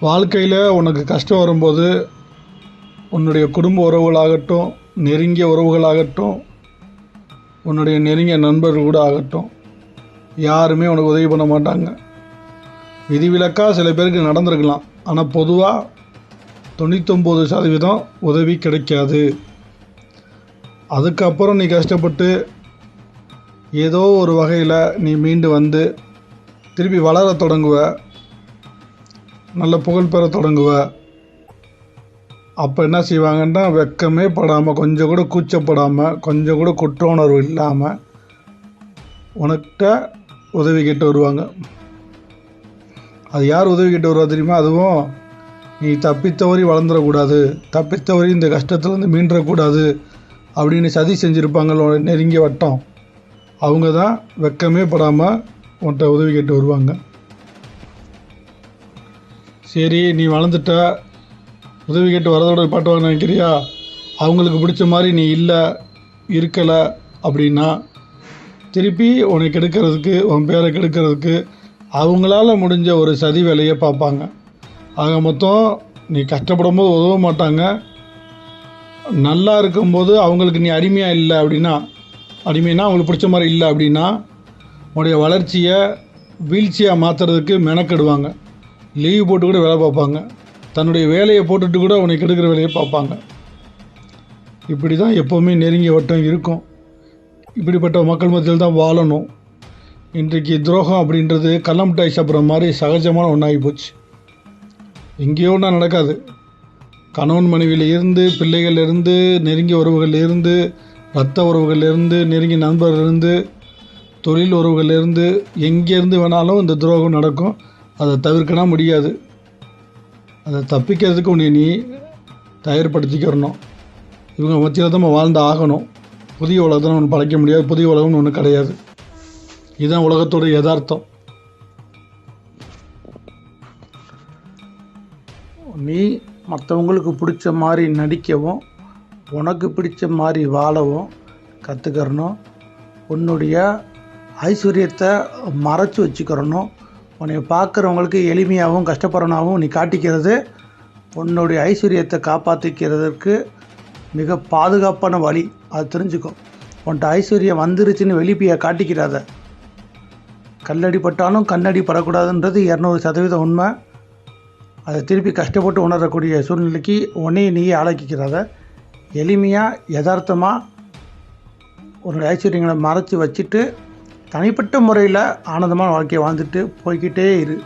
வாழ்க்கையில் உனக்கு கஷ்டம் வரும்போது உன்னுடைய குடும்ப உறவுகளாகட்டும் நெருங்கிய உறவுகளாகட்டும் உன்னுடைய நெருங்கிய நண்பர்கள் கூட ஆகட்டும் யாருமே உனக்கு உதவி பண்ண மாட்டாங்க. விதிவிலக்காக சில பேருக்கு நடந்திருக்கலாம். ஆனால் பொதுவாக தொண்ணூத்தொம்பது சதவீதம் உதவி கிடைக்காது. அதுக்கப்புறம் நீ கஷ்டப்பட்டு ஏதோ ஒரு வகையில் நீ மீண்டு வந்து திருப்பி வளர தொடங்குவ. நல்ல புகழ் பெற தொடங்குவ. அப்போ என்ன செய்வாங்கன்னா வெக்கமே படாமல் கொஞ்சம் கூட கூச்சப்படாமல் கொஞ்சம் கூட குற்ற உணர்வு இல்லாமல் உனக்கிட்ட உதவி கேட்டு வருவாங்க. அது யார் உதவி கேட்டு வருவா தெரியுமா? அதுவும் நீ தப்பித்தவறி வளர்ந்துடக்கூடாது தப்பித்தவறி இந்த கஷ்டத்துலேருந்து மீண்டக்கூடாது அப்படின்னு சதி செஞ்சுருப்பாங்களோ நெருங்கிய வட்டம். அவங்க தான் வெக்கமே படாமல் உன்கிட்ட உதவி கேட்டு வருவாங்க. சரி நீ வளர்ந்துட்ட. உதவி கேட்டு வரதோட பாட்டுவாங்க நினைக்கிறியா? அவங்களுக்கு பிடிச்ச மாதிரி நீ இல்லை இருக்கலை அப்படின்னா திருப்பி உனக்கு கெடுக்கிறதுக்கு உன் பேரை கெடுக்கிறதுக்கு அவங்களால முடிஞ்ச ஒரு சதி வேலையை பார்ப்பாங்க. ஆக மொத்தம் நீ கஷ்டப்படும் போது உதவ மாட்டாங்க. நல்லா இருக்கும்போது அவங்களுக்கு நீ அடிமையாக இல்லை அப்படின்னா அடிமைனா அவங்களுக்கு பிடிச்ச மாதிரி இல்லை அப்படின்னா உன்னுடைய வளர்ச்சியை வீழ்ச்சியாக மாற்றுறதுக்கு மெனக்கெடுவாங்க. லீவ் போட்டு கூட வேலை பார்ப்பாங்க. தன்னுடைய வேலையை போட்டுட்டு கூட அவனுக்கு கெடுக்கிற வேலையை பார்ப்பாங்க. இப்படி தான் எப்போவுமே நெருங்கிய வட்டம் இருக்கும். இப்படிப்பட்ட மக்கள் மத்தியில் தான் வாழணும். இன்றைக்கு துரோகம் அப்படின்றது கள்ளமிட்டாய் சாப்பிட்ற மாதிரி சகஜமான ஒன்றாகி போச்சு. எங்கேயோ ஒன்றா நடக்காது. கணவன் மனைவியில் இருந்து பிள்ளைகள்லேருந்து நெருங்கிய உறவுகள்லேருந்து ரத்த உறவுகள்லேருந்து நெருங்கிய நண்பர்லேருந்து தொழில் உறவுகள்லேருந்து எங்கேருந்து வேணாலும் இந்த துரோகம் நடக்கும். அதை தவிர்க்கனா முடியாது. அதை தப்பிக்கிறதுக்கு உன்னை நீ தயார்படுத்திக்கிறணும். இவங்க மத்தியில் தான் நம்ம வாழ்ந்து ஆகணும். புதிய உலகத்தை ஒன்று படைக்க முடியாது. புதிய உலகம்னு ஒன்று கிடையாது. இதுதான் உலகத்தோட யதார்த்தம். நீ மற்றவங்களுக்கு பிடிச்ச மாதிரி நடிக்கவும் உனக்கு பிடிச்ச மாதிரி வாழவும் கற்றுக்கிறணும் உன்னுடைய ஐஸ்வர்யத்தை மறைச்சி வச்சுக்கிறணும். உன்னை பார்க்குறவங்களுக்கு எளிமையாகவும் கஷ்டப்படுறனாகவும் நீ காட்டிக்கிறது உன்னுடைய ஐஸ்வர்யத்தை காப்பாற்றிக்கிறதுக்கு மிக பாதுகாப்பான வழி. அது தெரிஞ்சுக்கோ. உன்கிட்ட ஐஸ்வர்யம் வந்துருச்சுன்னு வெளிப்பியை காட்டிக்கிறாத. கல்லடி பட்டாலும் கண்ணடி படக்கூடாதுன்றது இரநூறு சதவீதம் உண்மை. அதை திருப்பி கஷ்டப்பட்டு உணரக்கூடிய சூழ்நிலைக்கு உன்னையும் நீயே ஆளாக்கிக்கிறாத. எளிமையாக யதார்த்தமாக உன்னுடைய ஐஸ்வர்யங்களை மறைச்சி வச்சுட்டு தனிப்பட்ட முறையில் ஆனந்தமான வாழ்க்கையை வாழ்ந்துட்டு போய்க்கிட்டே இரு.